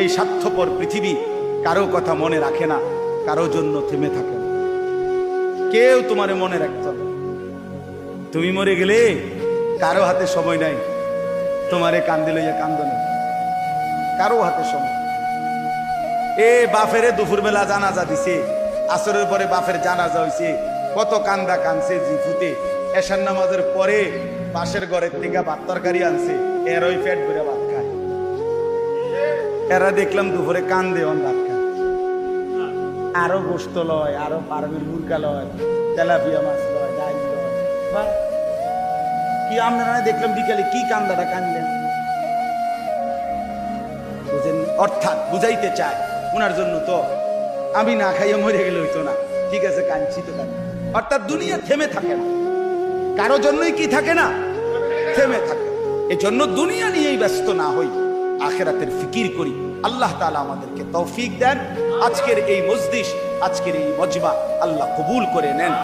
এই স্বার্থপর পৃথিবী কারও কথা মনে রাখে না, কারও জন্য থেমে থাকে না। কেউ তোমারে মনে রাখতে হবে তুমি মরে গেলে কারও হাতে সময় নাই। তোমারে কান্দে লইয়া কান্দ নেই কারও হাতে সময় এ বাফেরে দুপুরবেলা জানাজা দিছে, আসরের পরে বাফের জানাজা হইছে। কত কান্দা কানছে জিফুতে এশার নামাজের পরে পাশের ঘরের থেকে ভাত তরকারি আনছে। এর ওই পেট ভরে ভাত। এরা দেখলাম দুপুরে কান্দে অন ভাত আরও গোস্ত লয়, আরও পারমির মুরগা লয়, তেলাপিয়া মাছ লয়, ডাইল লয়। কি আপনারা দেখলাম বিকালে কি কান্দাটা কানলেন? বুঝেন, অর্থাৎ বুঝাইতে চায় ওনার জন্য তো। আমি না খাইয়ে মরে গেলে হইতো না। ঠিক আছে, কাঁদছি তো কাঁদি অর্থাৎ দুনিয়া থেমে থাকে না। কারও জন্যই কি থাকে না? থেমে থাকে। এজন্য দুনিয়া নিয়েই ব্যস্ত না হই। আখেরাতের ফিকির করি। আল্লাহ তালা আমাদেরকে তৌফিক দেন। আজকের এই মজদিস আজকের এই মজমা আল্লাহ কবুল করে নেন।